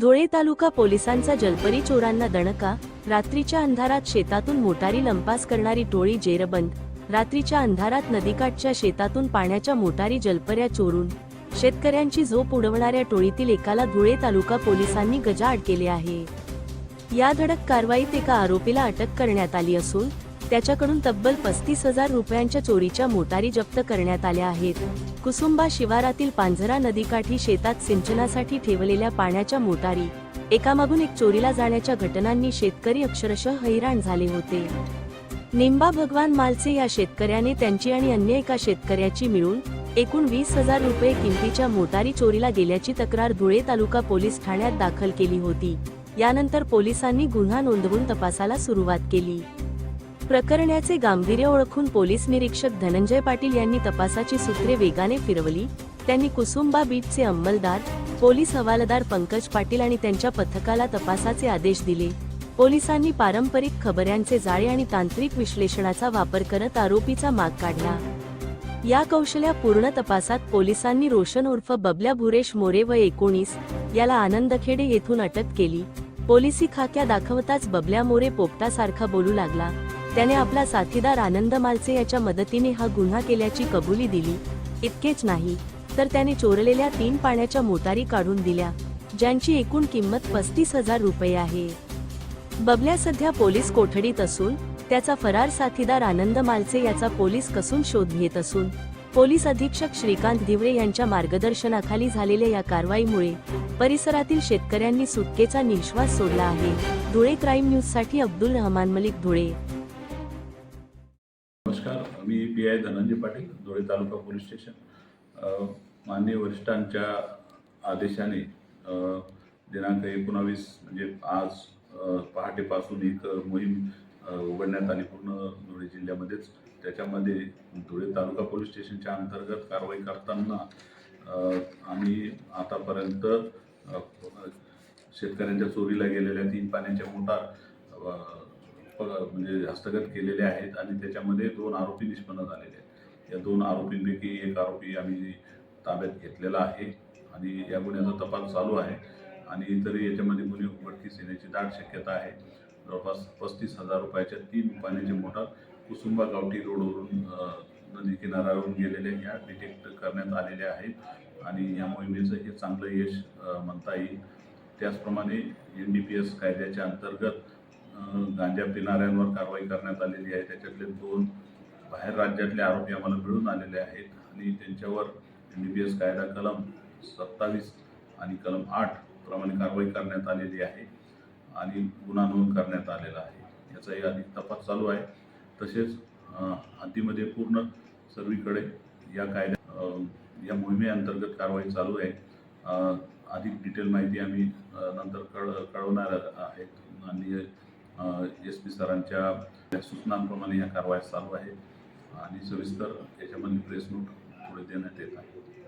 धुळे तालुका पोलिसांचा जलपरी चोरांना दणका रात्रीच्या अंधारात शेतातून मोटारी लंपास करणारी टोळी जेरबंद रात्रीच्या अंधारात नदीकाठच्या शेतातून पाण्याच्या मोटारी जलपऱ्या चोरून शेतकऱ्यांची झोप उडवणाऱ्या टोळीतील एकाला धुळे तालुका पोलिसांनी गजाआड केले आहे. या धडक कारवाईत एका आरोपीला अटक करण्यात आली असून त्याच्याकडून तब्बल पस्तीस हजार रुपयांच्या चोरीच्या मोटारी जप्त करण्यात आल्या आहेत. कुसुंबा शिवारातील पांझरा नदीकाठी शेतात सिंचनासाठी ठेवलेल्या पाण्याच्या मोटारी एकामागून एक चोरीला जाण्याच्या घटनांनी शेतकरी अक्षरशः हैराण झाले होते. निंबा भगवान मालचे या शेतकऱ्याने त्यांची आणि अन्य एका शेतकऱ्याची मिळून एकूण वीस हजार रुपये किमतीच्या मोटारी चोरीला गेल्याची तक्रार धुळे तालुका पोलीस ठाण्यात दाखल केली होती. यानंतर पोलिसांनी गुन्हा नोंदवून तपासाला सुरुवात केली. प्रकरणाचे गांभीर्य ओळखून पोलीस निरीक्षक धनंजय पाटील यांनी तपासाची सूत्रे वेगाने फिरवली. त्यांनी कुसुंबा बीटचे अंमलदार पोलीस हवालदार पंकज पाटील आणि त्यांच्या पथकाला तपासाचे आदेश दिले. पोलिसांनी पारंपरिक खबऱ्यांचे जाळे आणि तांत्रिक विश्लेषणाचा वापर करत आरोपीचा माग काढला. या कौशल्या पूर्ण तपासात पोलिसांनी रोशन उर्फ बबल्या भुरेश मोरे व एकोणीस याला आनंदखेडे येथून अटक केली. पोलिसी खाक्या दाखवताच बबल्या मोरे पोपटासारखा बोलू लागला. त्याने आपला साथीदार आनंद मालसे याच्या मदतीने हा गुन्हा केल्याची कबुली दिली. इतकेच नाही तर त्याने चोरलेल्या तीन पाण्याच्या मोटारी काढून दिल्या ज्यांची एकूण किंमत पस्तीस हजार रुपये आहे. बबल्या सध्या पोलीस कोठडीत असून त्याचा फरार साथीदार आनंद मालसे याचा पोलीस कसून शोध घेत असून पोलीस अधीक्षक श्रीकांत दिवरे यांच्या मार्गदर्शनाखाली झालेल्या या कारवाईमुळे परिसरातील शेतकऱ्यांनी सुटकेचा निश्वास सोडला आहे. धुळे क्राईम न्यूजसाठी अब्दुल रहमान मलिक धुळे. नमस्कार. मी P I Dhananjay Patil Dhule taluka police station. माननीय वरिष्ठांच्या आदेशाने दिनांक एकोणावीस म्हणजे आज पहाटेपासून एक मोहीम उघडण्यात आली पूर्ण धुळे जिल्ह्यामध्येच. त्याच्यामध्ये धुळे तालुका पोलीस स्टेशनच्या अंतर्गत कारवाई करताना आम्ही आतापर्यंत शेतकऱ्यांच्या चोरीला गेलेल्या तीन पाण्याच्या मोटार म्हणजे हस्तगत केलेले आहेत आणि त्याच्यामध्ये दोन आरोपी निष्पन्न झालेले आहेत. या दोन आरोपींपैकी एक आरोपी आम्ही ताब्यात घेतलेला आहे आणि या गुन्ह्याचा तपास चालू आहे. आणि इतरही याच्यामध्ये गुन्हे उघडकीस येण्याची दाट शक्यता आहे. जवळपास पस्तीस हजार रुपयाच्या तीन पाण्याचे मोटार कुसुंबा गावठी रोडवरून नदी किनाऱ्यावरून गेलेले या डिटेक्ट करण्यात आलेले आहेत. आणि या मोहिमेचं हे चांगलं यश म्हणता येईल. त्याचप्रमाणे एन डी पी एस कायद्याच्या अंतर्गत गांजा पिणाऱ्यांवर कारवाई करण्यात आलेली आहे. त्याच्यातले दोन बाहेर राज्यातले आरोपी आम्हाला मिळून आलेले आहेत आणि त्यांच्यावर एन बी पी एस कायदा कलम सत्तावीस आणि कलम आठ प्रमाणे कारवाई करण्यात आलेली आहे आणि गुन्हा नोंद करण्यात आलेला आहे. याचाही अधिक तपास चालू आहे. तसेच हद्दीमध्ये पूर्ण सर्वीकडे या कायद्या या मोहिमेअंतर्गत कारवाई चालू आहे. अधिक डिटेल माहिती आम्ही नंतर कळ कळवणार आहेत. आणि एस पी सरांच्या सूचनांप्रमाणे या कारवाया चालू आहेत आणि सविस्तर याच्यामध्ये प्रेस नोट पुढे देण्यात येत आहे.